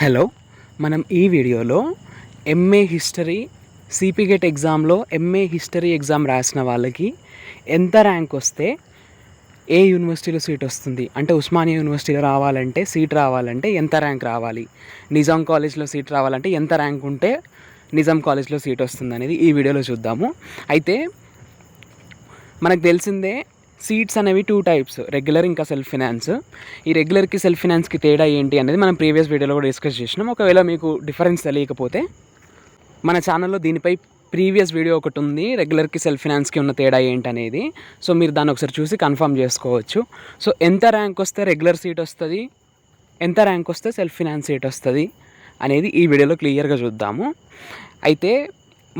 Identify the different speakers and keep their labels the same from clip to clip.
Speaker 1: Hello మనం ఈ వీడియోలో ఎంఏ హిస్టరీ సిపిగెట్ ఎగ్జామ్లో ఎంఏ హిస్టరీ ఎగ్జామ్ రాసిన వాళ్ళకి ఎంత ర్యాంక్ వస్తే ఏ యూనివర్సిటీలో సీట్ వస్తుంది? అంటే ఉస్మానియా యూనివర్సిటీలో రావాలంటే సీట్ రావాలంటే ఎంత ర్యాంక్ రావాలి? నిజాం కాలేజ్లో సీట్ రావాలంటే ఎంత ర్యాంక్ ఉంటే నిజాం కాలేజ్లో సీట్ వస్తుంది అనేది ఈ వీడియోలో చూద్దాము. అయితే మనకు తెలిసిందే సీట్స్ అనేవి టూ టైప్స్ రెగ్యులర్ ఇంకా సెల్ఫ్ ఫినాన్స్ ఈ రెగ్యులర్కి సెల్ఫ్ ఫినాన్స్కి తేడా ఏంటి అనేది మనం ప్రీవియస్ వీడియోలో కూడా డిస్కస్ చేసినాం. ఒకవేళ మీకు డిఫరెన్స్ తెలియకపోతే మన ఛానల్లో దీనిపై ప్రీవియస్ వీడియో ఒకటి ఉంది. రెగ్యులర్కి సెల్ఫ్ ఫినాన్స్కి ఉన్న తేడా ఏంటి అనేది. సో మీరు దాన్ని ఒకసారి చూసి కన్ఫర్మ్ చేసుకోవచ్చు. సో ఎంత ర్యాంక్ వస్తే రెగ్యులర్ సీట్ వస్తుంది? ఎంత ర్యాంక్ వస్తే సెల్ఫ్ ఫినాన్స్ సీట్ వస్తుంది? అనేది ఈ వీడియోలో క్లియర్గా చూద్దాము. అయితే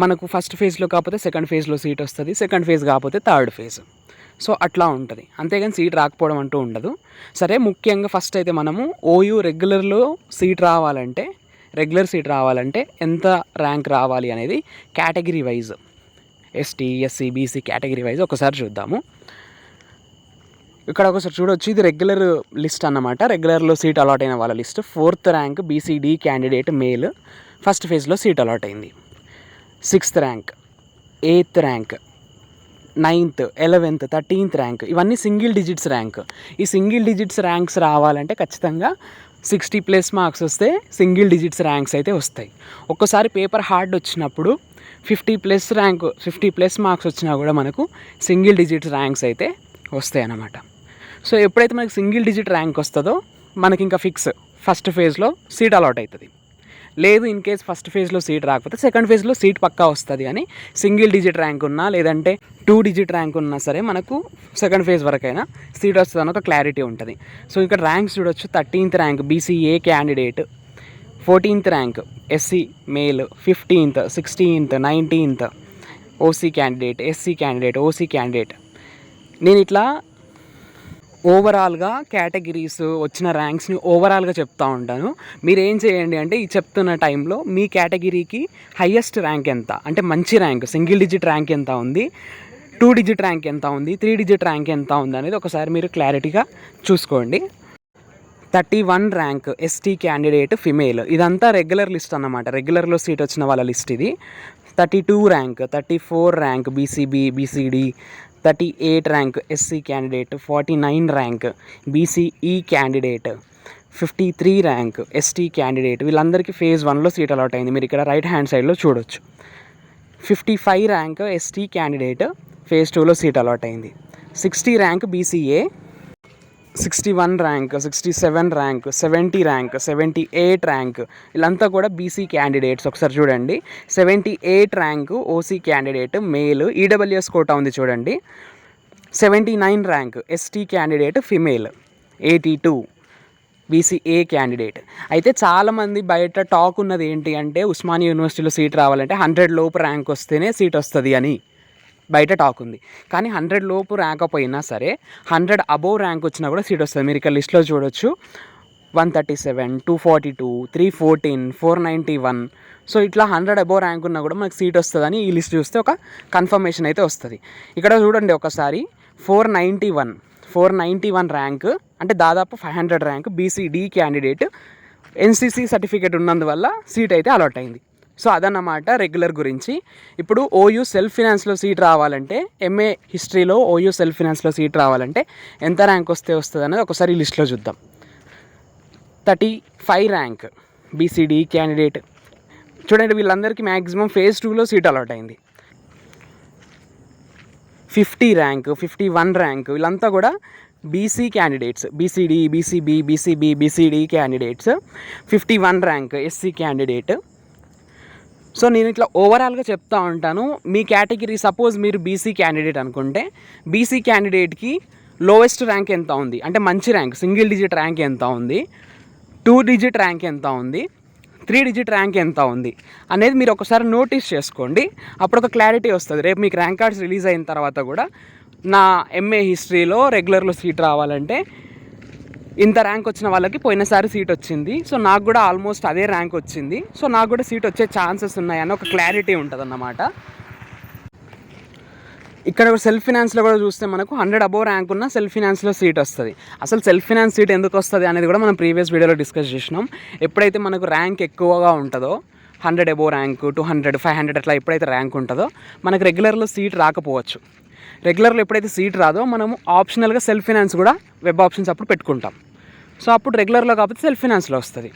Speaker 1: మనకు ఫస్ట్ ఫేజ్లో కాకపోతే సెకండ్ ఫేజ్లో సీట్ వస్తుంది. సెకండ్ ఫేజ్ కాకపోతే థర్డ్ ఫేజ్ సో అట్లా ఉంటుంది. అంతేగాని సీట్ రాకపోవడం అంటూ ఉండదు. సరే ముఖ్యంగా ఫస్ట్ అయితే మనము ఓయూ రెగ్యులర్లో సీట్ రావాలంటే రెగ్యులర్ సీట్ రావాలంటే ఎంత ర్యాంక్ రావాలి అనేది category wise ST SC BC category wise ఒకసారి చూద్దాము. ఇక్కడ ఒకసారి చూడొచ్చు ఇది రెగ్యులర్ లిస్ట్ అన్నమాట. రెగ్యులర్లో సీట్ అలాట్ అయిన వాళ్ళ list. Fourth rank BCD candidate male. First ఫేజ్లో సీట్ అలాట్ అయింది. Sixth rank eighth rank ninth eleventh thirteenth rank. ఇవన్నీ సింగిల్ డిజిట్స్ ర్యాంక్. ఈ సింగిల్ డిజిట్స్ ర్యాంక్స్ రావాలంటే ఖచ్చితంగా సిక్స్టీ ప్లస్ మార్క్స్ వస్తే సింగిల్ డిజిట్స్ ర్యాంక్స్ అయితే వస్తాయి. ఒక్కసారి పేపర్ హార్డ్ వచ్చినప్పుడు fifty plus rank fifty plus marks వచ్చినా కూడా మనకు సింగిల్ డిజిట్స్ ర్యాంక్స్ అయితే వస్తాయి అన్నమాట. సో ఎప్పుడైతే మనకి సింగిల్ డిజిట్ ర్యాంక్ వస్తుందో మనకి ఇంకా ఫిక్స్ ఫస్ట్ ఫేజ్లో సీట్ అలాట్ అవుతుంది. లేదు ఇన్ కేస్ ఫస్ట్ ఫేజ్లో సీట్ రాకపోతే సెకండ్ ఫేజ్లో సీట్ పక్కా వస్తుంది అని సింగిల్ డిజిట్ ర్యాంక్ ఉన్నా లేదంటే టూ డిజిట్ ర్యాంక్ ఉన్నా సరే మనకు సెకండ్ ఫేజ్ వరకైనా సీట్ వస్తుంది అని ఒక క్లారిటీ ఉంటుంది. సో ఇక్కడ ర్యాంక్స్ చూడొచ్చు. Thirteenth rank BCA candidate fourteenth rank SC male fifteenth sixteenth nineteenth OC candidate SC candidate OC candidate నేను ఇట్లా ఓవరాల్గా కేటగిరీస్ వచ్చిన ర్యాంక్స్ని ఓవరాల్గా చెప్తా ఉంటాను. మీరు ఏం చేయండి అంటే ఈ చెప్తున్న టైంలో మీ కేటగిరీకి హయ్యెస్ట్ ర్యాంక్ ఎంత? అంటే మంచి ర్యాంక్ సింగిల్ డిజిట్ ర్యాంక్ ఎంత ఉంది? టూ డిజిట్ ర్యాంక్ ఎంత ఉంది? త్రీ డిజిట్ ర్యాంక్ ఎంత ఉంది అనేది ఒకసారి మీరు క్లారిటీగా చూసుకోండి. Thirty one rank ST candidate female ఇదంతా రెగ్యులర్ లిస్ట్ అన్నమాట. రెగ్యులర్లో సీట్ వచ్చిన వాళ్ళ లిస్ట్ ఇది. Thirty two rank thirty four rank BCB BCD thirty eight rank SC candidate forty nine rank BCE candidate fifty three rank ST candidate వీళ్ళందరికీ phase వన్లో seat allot అయింది. మీరు ఇక్కడ రైట్ హ్యాండ్ సైడ్లో చూడొచ్చు. Fifty five rank ST candidate phase టూలో seat allot అయింది. Sixty rank BCA sixty one rank sixty seven rank seventy rank seventy eight rank వీళ్ళంతా కూడా బీసీ క్యాండిడేట్స్. ఒకసారి చూడండి. Seventy eight rank OC candidate male. EWS quota ఉంది చూడండి. Seventy nine rank ST candidate female. Eighty two BCA candidate. అయితే చాలామంది బయట talk ఉన్నది ఏంటి అంటే ఉస్మానియా యూనివర్సిటీలో సీట్ రావాలంటే హండ్రెడ్ లోపు ర్యాంక్ వస్తేనే సీట్ వస్తుంది అని. బయట టాక్ ఉంది. కానీ హండ్రెడ్ లోపు ర్యాంక్ అయినా సరే హండ్రెడ్ అబోవ్ ర్యాంక్ వచ్చినా కూడా సీట్ వస్తుంది. మీరు ఇక్కడ లిస్ట్లో చూడొచ్చు. One thirty seven two forty two three fourteen four ninety one. So ఇట్లా హండ్రెడ్ అబోవ్ ర్యాంక్ ఉన్నా కూడా మనకు సీట్ వస్తుందని ఈ లిస్ట్ చూస్తే ఒక కన్ఫర్మేషన్ అయితే వస్తుంది. ఇక్కడ చూడండి ఒకసారి. Four ninety one. Four ninety one rank. అంటే దాదాపు five hundred rank BCD candidate NCC certificate ఉన్నందువల్ల సీట్ అయితే అలాట్ అయింది. సో అదన్నమాట రెగ్యులర్ గురించి. ఇప్పుడు ఓయూ సెల్ఫ్ ఫినాన్స్లో సీట్ రావాలంటే ఎంఏ హిస్టరీలో ఓయూ సెల్ఫ్ ఫినాన్స్లో సీట్ రావాలంటే ఎంత ర్యాంక్ వస్తే వస్తుంది అనేది ఒకసారి లిస్ట్లో చూద్దాం. Thirty five rank BCD candidate. చూడండి వీళ్ళందరికీ మ్యాక్సిమం ఫేజ్ టూలో సీట్ అలాట్ అయింది. Fifty rank fifty one rank వీళ్ళంతా కూడా BC candidates. BCD BCB BCB BCD candidates. Fifty one rank SC candidate. So నేను ఇట్లా ఓవరాల్గా చెప్తా ఉంటాను. మీ కేటగిరీ సపోజ్ మీరు బీసీ క్యాండిడేట్ అనుకుంటే బీసీ క్యాండిడేట్కి లోవెస్ట్ ర్యాంక్ ఎంత ఉంది? అంటే మంచి ర్యాంక్ సింగిల్ డిజిట్ ర్యాంక్ ఎంత ఉంది? టూ డిజిట్ ర్యాంక్ ఎంత ఉంది? త్రీ డిజిట్ ర్యాంక్ ఎంత ఉంది? అనేది మీరు ఒకసారి నోటీస్ చేసుకోండి. అప్పుడు ఒక క్లారిటీ వస్తుంది. రేపు మీకు ర్యాంక్ కార్డ్స్ రిలీజ్ అయిన తర్వాత కూడా నా ఎంఏ హిస్టరీలో రెగ్యులర్లో సీట్ రావాలంటే ఇంత ర్యాంక్ వచ్చిన వాళ్ళకి పోయినసారి సీట్ వచ్చింది. సో నాకు కూడా ఆల్మోస్ట్ అదే ర్యాంక్ వచ్చింది. సో నాకు కూడా సీట్ వచ్చే ఛాన్సెస్ ఉన్నాయని ఒక క్లారిటీ ఉంటుంది అన్నమాట ఇక్కడ సెల్ఫ్ ఫినాన్స్లో కూడా చూస్తే మనకు హండ్రెడ్ అబోవ్ ర్యాంక్ ఉన్న సెల్ఫ్ ఫినాన్స్లో సీట్ వస్తుంది. అసలు సెల్ఫ్ ఫినాన్స్ సీట్ ఎందుకు వస్తుంది అనేది కూడా మనం ప్రీవియస్ వీడియోలో డిస్కస్ చేసినాం. ఎప్పుడైతే మనకు ర్యాంక్ ఎక్కువగా ఉంటుందో hundred above rank two hundred five hundred అట్లా ఎప్పుడైతే ర్యాంక్ ఉంటుందో మనకు రెగ్యులర్లో సీట్ రాకపోవచ్చు. రెగ్యులర్లో ఎప్పుడైతే సీట్ రాదో మనము ఆప్షనల్గా సెల్ఫ్ ఫినాన్స్ కూడా వెబ్ ఆప్షన్స్ అప్పుడు పెట్టుకుంటాం. సో అప్పుడు రెగ్యులర్లో కాకపోతే సెల్ఫ్ ఫినాన్స్లో వస్తుంది.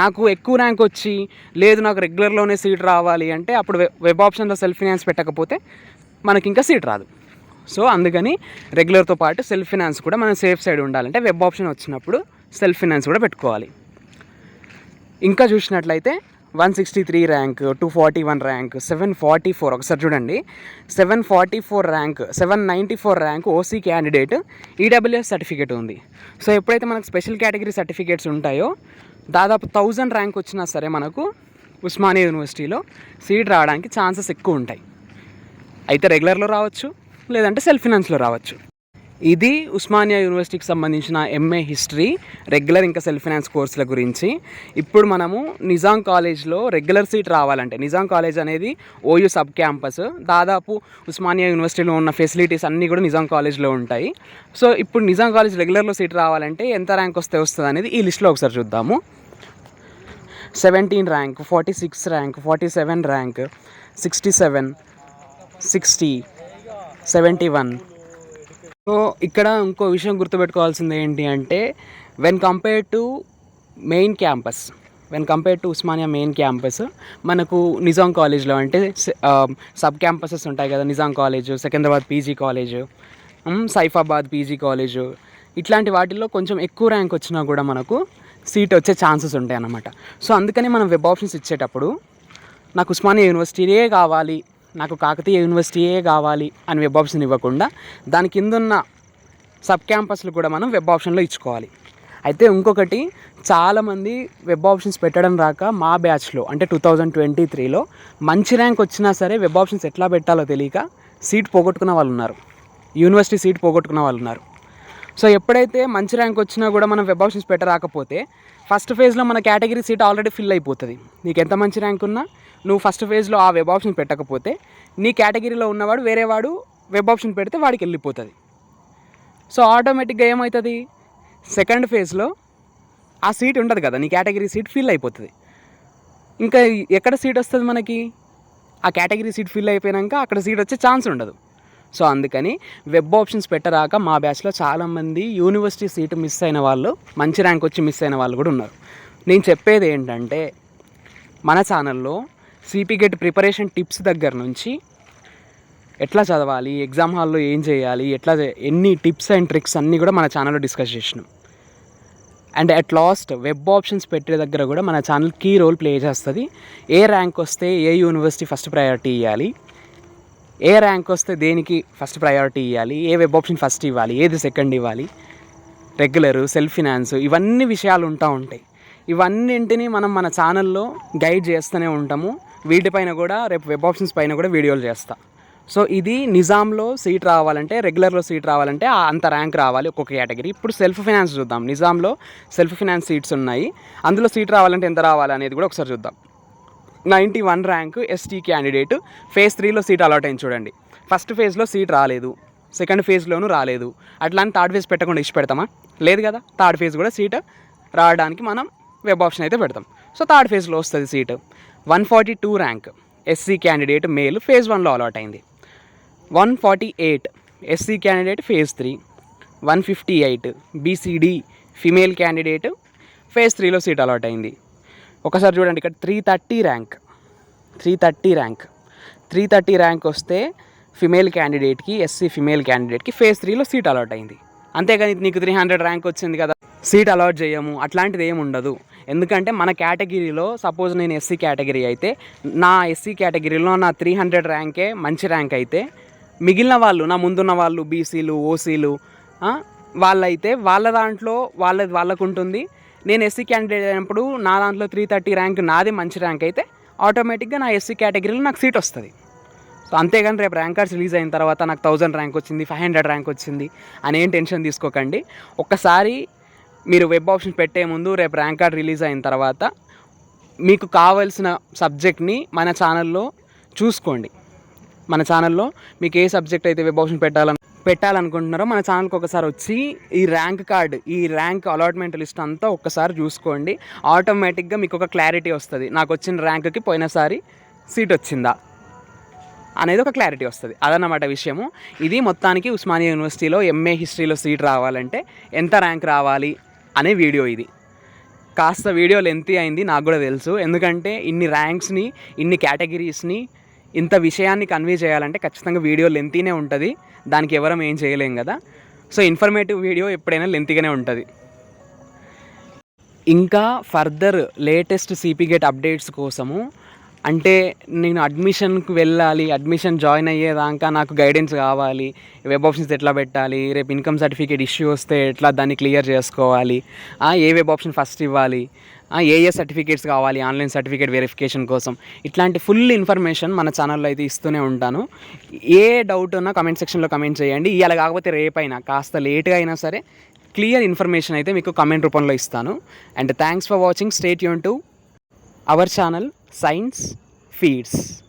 Speaker 1: నాకు ఎక్కువ ర్యాంక్ వచ్చి లేదు నాకు రెగ్యులర్లోనే సీట్ రావాలి అంటే అప్పుడు వెబ్ ఆప్షన్లో సెల్ఫ్ ఫినాన్స్ పెట్టకపోతే మనకి ఇంకా సీట్ రాదు. సో అందుకని రెగ్యులర్తో పాటు సెల్ఫ్ ఫినాన్స్ కూడా మనం సేఫ్ సైడ్ ఉండాలంటే వెబ్ ఆప్షన్ వచ్చినప్పుడు సెల్ఫ్ ఫినాన్స్ కూడా పెట్టుకోవాలి. ఇంకా చూసినట్లయితే one sixty three rank two forty one rank seven forty four. ఒకసారి చూడండి. Seven forty four rank seven ninety four rank OC candidate EWS certificate ఉంది. సో ఎప్పుడైతే మనకు స్పెషల్ కేటగిరీ సర్టిఫికేట్స్ ఉంటాయో దాదాపు థౌజండ్ ర్యాంక్ వచ్చినా సరే మనకు ఉస్మానియా యూనివర్సిటీలో సీట్ రావడానికి ఛాన్సెస్ ఎక్కువ ఉంటాయి. అయితే రెగ్యులర్లో రావచ్చు లేదంటే సెల్ఫ్ ఫినాన్స్లో రావచ్చు. ఇది ఉస్మానియా యూనివర్సిటీకి సంబంధించిన ఎంఏ హిస్టరీ రెగ్యులర్ ఇంకా సెల్ఫ్ ఫినాన్స్ కోర్సుల గురించి. ఇప్పుడు మనము నిజాం కాలేజ్లో రెగ్యులర్ సీట్ రావాలంటే నిజాం కాలేజ్ అనేది ఓయూ సబ్ క్యాంపస్ దాదాపు ఉస్మానియా యూనివర్సిటీలో ఉన్న ఫెసిలిటీస్ అన్నీ కూడా నిజాం కాలేజ్లో ఉంటాయి. సో ఇప్పుడు నిజాం కాలేజ్ రెగ్యులర్లో సీట్ రావాలంటే ఎంత ర్యాంక్ వస్తే వస్తుంది అనేది ఈ లిస్ట్లో ఒకసారి చూద్దాము. Seventeen rank forty six rank forty seven rank sixty seven sixty seventy one so ఇక్కడ ఇంకో విషయం గుర్తుపెట్టుకోవాల్సింది ఏంటి అంటే when compare to main campus when compare to Osmania main campus మనకు నిజాం కాలేజ్లో అంటే సబ్ క్యాంపసెస్ ఉంటాయి కదా Nizam college Secunderabad PG college Saifabad PG college ఇట్లాంటి వాటిల్లో కొంచెం ఎక్కువ ర్యాంక్ వచ్చినా కూడా మనకు సీట్ వచ్చే ఛాన్సెస్ ఉంటాయి అన్నమాట సో అందుకని మనం వెబ్ ఆప్షన్స్ ఇచ్చేటప్పుడు నాకు ఉస్మానియా యూనివర్సిటీయే కావాలి నాకు కాకతీయ యూనివర్సిటీయే కావాలి అని వెబ్ ఆప్షన్ ఇవ్వకుండా దాని కింద ఉన్న సబ్ క్యాంపస్లు కూడా మనం వెబ్ ఆప్షన్లో ఇచ్చుకోవాలి. అయితే ఇంకొకటి చాలామంది వెబ్ ఆప్షన్స్ పెట్టడం రాక మా బ్యాచ్లో అంటే టూ థౌజండ్ ట్వంటీ త్రీలో మంచి ర్యాంక్ వచ్చినా సరే వెబ్ ఆప్షన్స్ ఎట్లా పెట్టాలో తెలియక సీట్ పోగొట్టుకున్న వాళ్ళు ఉన్నారు. యూనివర్సిటీ సీట్ పోగొట్టుకున్న వాళ్ళు ఉన్నారు. సో ఎప్పుడైతే మంచి ర్యాంక్ వచ్చినా కూడా మనం వెబ్ ఆప్షన్స్ పెట్టరాకపోతే ఫస్ట్ ఫేజ్లో మన కేటగిరీ సీట్ ఆల్రెడీ ఫిల్ అయిపోతుంది. నీకు ఎంత మంచి ర్యాంక్ ఉన్నా నువ్వు ఫస్ట్ ఫేజ్లో ఆ వెబ్ ఆప్షన్ పెట్టకపోతే నీ కేటగిరీలో ఉన్నవాడు వేరేవాడు వెబ్ ఆప్షన్ పెడితే వాడికి వెళ్ళిపోతుంది. సో ఆటోమేటిక్గా ఏమవుతుంది సెకండ్ ఫేజ్లో ఆ సీట్ ఉండదు కదా నీ కేటగిరీ సీట్ ఫిల్ అయిపోతుంది. ఇంకా ఎక్కడ సీట్ వస్తుంది మనకి? ఆ కేటగిరీ సీట్ ఫిల్ అయిపోయాక అక్కడ సీట్ వచ్చే ఛాన్స్ ఉండదు. సో అందుకని వెబ్ ఆప్షన్స్ పెట్టరాక మా బ్యాచ్లో చాలామంది యూనివర్సిటీ సీటు మిస్ అయిన వాళ్ళు మంచి ర్యాంక్ వచ్చి మిస్ అయిన వాళ్ళు కూడా ఉన్నారు. నేను చెప్పేది ఏంటంటే మన ఛానల్లో సిపి గెట్ ప్రిపరేషన్ టిప్స్ దగ్గర నుంచి ఎట్లా చదవాలి ఎగ్జామ్ హాల్లో ఏం చేయాలి ఎట్లా ఎన్ని టిప్స్ అండ్ ట్రిక్స్ అన్నీ కూడా మన ఛానల్లో డిస్కస్ చేసినాం. And at last web options పెట్టే దగ్గర కూడా మన ఛానల్ కీ రోల్ ప్లే చేస్తుంది. ఏ ర్యాంక్ వస్తే ఏ యూనివర్సిటీ ఫస్ట్ ప్రయారిటీ ఇవ్వాలి ఏ ర్యాంక్ వస్తే దేనికి ఫస్ట్ ప్రయారిటీ ఇవ్వాలి ఏ వెబ్ ఆప్షన్ ఫస్ట్ ఇవ్వాలి? ఏది సెకండ్ ఇవ్వాలి? రెగ్యులర్ సెల్ఫ్ ఫినాన్స్ ఇవన్నీ విషయాలు ఉంటా ఉంటాయి. ఇవన్నింటినీ మనం మన ఛానల్లో గైడ్ చేస్తూనే ఉంటాము. వీటిపైన కూడా రేపు వెబ్ ఆప్షన్స్ పైన కూడా వీడియోలు చేస్తా. సో ఇది నిజాంలో సీట్ రావాలంటే రెగ్యులర్లో సీట్ రావాలంటే అంత ర్యాంక్ రావాలి ఒక్కొక్క కేటగిరీ ఇప్పుడు సెల్ఫ్ ఫినాన్స్ చూద్దాం. నిజాంలో సెల్ఫ్ ఫినాన్స్ సీట్స్ ఉన్నాయి. అందులో సీట్ రావాలంటే ఎంత రావాలి అనేది కూడా ఒకసారి చూద్దాం. Ninety one rank ST candidate phase త్రీలో సీట్ అలాట్ అయింది చూడండి. ఫస్ట్ ఫేజ్లో సీట్ రాలేదు. సెకండ్ ఫేజ్లోనూ రాలేదు. అట్లా అని థర్డ్ ఫేజ్ పెట్టకుండా ఇచ్చి పెడతామా? లేదు కదా? థర్డ్ ఫేజ్ కూడా సీట్ రావడానికి మనం వెబ్ ఆప్షన్ అయితే పెడతాం. సో థర్డ్ ఫేజ్లో వస్తుంది seat one forty two rank SC candidate male phase వన్లో అలాట్ అయింది. One forty eight SC candidate phase three one fifty eight BCD female candidate phase త్రీలో సీట్ అలాట్ అయింది. ఒకసారి చూడండి ఇక్కడ three thirty rank three thirty rank three thirty rank వస్తే female క్యాండిడేట్కి SC female క్యాండిడేట్కి ఫేజ్ త్రీలో సీట్ అలాట్ అయింది. అంతేగాని నీకు త్రీ హండ్రెడ్ ర్యాంక్ వచ్చింది కదా. సీట్ అలాట్ చేయము అట్లాంటిది ఏమి ఉండదు. ఎందుకంటే మన కేటగిరీలో సపోజ్ నేను ఎస్సీ కేటగిరీ అయితే నా ఎస్సీ కేటగిరీలో నా త్రీ హండ్రెడ్ ర్యాంకే మంచి ర్యాంక్ అయితే మిగిలిన వాళ్ళు నా ముందున్న వాళ్ళు బీసీలు ఓసీలు వాళ్ళైతే వాళ్ళ దాంట్లో వాళ్ళ వాళ్ళకు ఉంటుంది నేను ఎస్సీ క్యాండిడేట్ అయినప్పుడు నా దాంట్లో త్రీ థర్టీ ర్యాంక్ నాది మంచి ర్యాంక్ అయితే ఆటోమేటిక్గా నా ఎస్సీ కేటగిరీలో నాకు సీట్ వస్తుంది. సో అంతేగాని రేపు ర్యాంకర్స్ రిలీజ్ అయిన తర్వాత నాకు థౌజండ్ ర్యాంక్ వచ్చింది ఫైవ్ హండ్రెడ్ ర్యాంక్ వచ్చింది అని ఏం టెన్షన్ తీసుకోకండి. ఒక్కసారి మీరు వెబ్ ఆప్షన్ పెట్టే ముందు రేపు ర్యాంక్ కార్డ్ రిలీజ్ అయిన తర్వాత మీకు కావాల్సిన సబ్జెక్ట్ని మన ఛానల్లో చూసుకోండి. మన ఛానల్లో మీకు ఏ సబ్జెక్ట్ అయితే వెబ్ ఆప్షన్ పెట్టాలని పెట్టాలనుకుంటున్నారో మన ఛానల్కి ఒకసారి వచ్చి ఈ ర్యాంక్ కార్డ్ ఈ ర్యాంక్ అలాట్మెంట్ లిస్ట్ అంతా ఒక్కసారి చూసుకోండి. ఆటోమేటిక్గా మీకు ఒక క్లారిటీ వస్తుంది. నాకు వచ్చిన ర్యాంక్కి పోయినసారి సీట్ వచ్చిందా అనేది ఒక క్లారిటీ వస్తుంది. అదన్నమాట విషయము. ఇది మొత్తానికి ఉస్మానియా యూనివర్సిటీలో ఎంఏ హిస్టరీలో సీట్ రావాలంటే ఎంత ర్యాంక్ రావాలి అనే వీడియో ఇది. కాస్త వీడియో లెంతీ అయింది నాకు కూడా తెలుసు. ఎందుకంటే ఇన్ని ర్యాంక్స్ని ఇన్ని కేటగిరీస్ని ఇంత విషయాన్ని కన్వే చేయాలంటే ఖచ్చితంగా వీడియో లెంతీనే ఉంటుంది. దానికి ఎవరం ఏం చేయలేం కదా. సో ఇన్ఫర్మేటివ్ వీడియో ఎప్పుడైనా లెంతీగానే ఉంటుంది. ఇంకా further latest CPGET updates కోసము అంటే నేను అడ్మిషన్కి వెళ్ళాలి అడ్మిషన్ జాయిన్ అయ్యేదాకా నాకు గైడెన్స్ కావాలి వెబ్ ఆప్షన్స్ ఎట్లా పెట్టాలి రేపు ఇన్కమ్ సర్టిఫికేట్ ఇష్యూ వస్తే ఎట్లా దాన్ని క్లియర్ చేసుకోవాలి ఏ వెబ్ ఆప్షన్ ఫస్ట్ ఇవ్వాలి ఏ ఏ సర్టిఫికేట్స్ కావాలి ఆన్లైన్ సర్టిఫికేట్ వెరిఫికేషన్ కోసం. ఇట్లాంటి ఫుల్ ఇన్ఫర్మేషన్ మన ఛానల్లో అయితే ఇస్తూనే ఉంటాను. ఏ డౌట్ ఉన్నా కమెంట్ సెక్షన్లో కమెంట్ చేయండి. ఇవాళ కాకపోతే రేపైనా కాస్త లేట్గా అయినా సరే క్లియర్ ఇన్ఫర్మేషన్ అయితే మీకు కమెంట్ రూపంలో ఇస్తాను. And thanks for watching stay Yoon to our channel science feeds